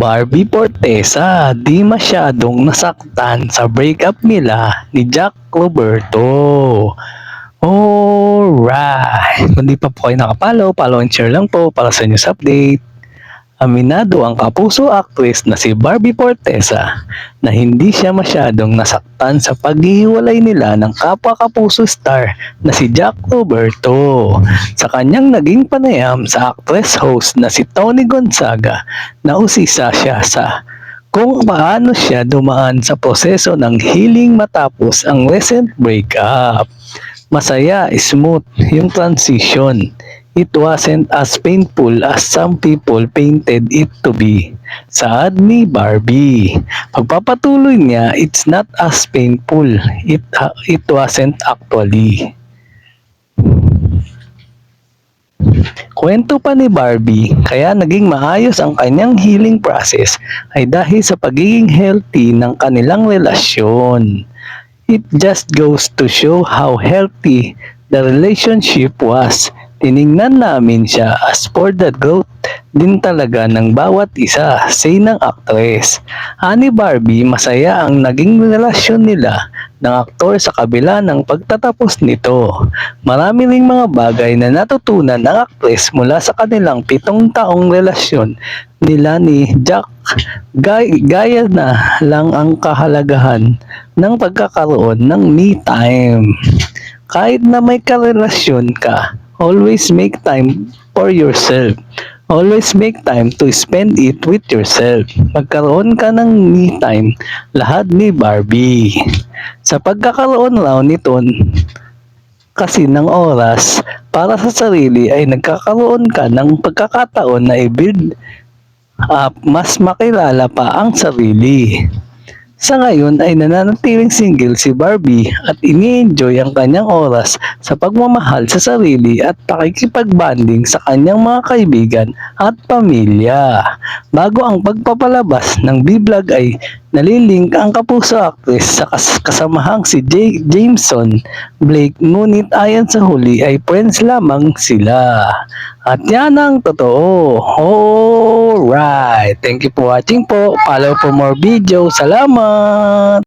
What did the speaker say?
Barbie Fortesa di masyadong nasaktan sa breakup nila ni Jack Roberto. Alright. Kung di pa po kayo nakapalo, follow and share lang po para sa news update. Aminado ang kapuso actress na si Barbie Fortesa na hindi siya masyadong nasaktan sa paghihiwalay nila ng kapwa kapuso star na si Jack Roberto sa kanyang naging panayam sa actress host na si Tony Gonzaga na usisa siya sa kung paano siya dumaan sa proseso ng healing matapos ang recent breakup. Masaya, smooth yung transition. It wasn't as painful as some people painted it to be. Saad ni Barbie. Pagpapatuloy niya, it's not as painful. It, uh, it wasn't actually. Kwento pa ni Barbie, kaya naging maayos ang kanyang healing process ay dahil sa pagiging healthy ng kanilang relasyon. It just goes to show how healthy the relationship was. Tiningnan namin siya as for the growth din talaga ng bawat isa, say ng actress. Ani Barbie, masaya ang naging relasyon nila ng aktor sa kabila ng pagtatapos nito. Marami ring mga bagay na natutunan ng actress mula sa kanilang pitong taong relasyon nila ni Jack. Gay- gaya na lang ang kahalagahan ng pagkakaroon ng me time. Kahit na may karelasyon ka, always make time for yourself. Always make time to spend it with yourself. Magkaroon ka ng me time, lahat ni Barbie. Sa pagkakaroon raw nito kasi ng oras para sa sarili ay nagkakaroon ka ng pagkakataon na i-build up mas makilala pa ang sarili. Sa ngayon ay nananatiling single si Barbie at ini-enjoy ang kanyang oras sa pagmamahal sa sarili at pakikipag-banding sa kanyang mga kaibigan at pamilya. Bago ang pagpapalabas ng B-vlog ay nalilink ang kapuso actress sa kas- kasamahang si Jay Jameson Blake ngunit ayon sa huli ay friends lamang sila. At yan ang totoo. Alright. Thank you for watching po. Follow for more video. Salamat.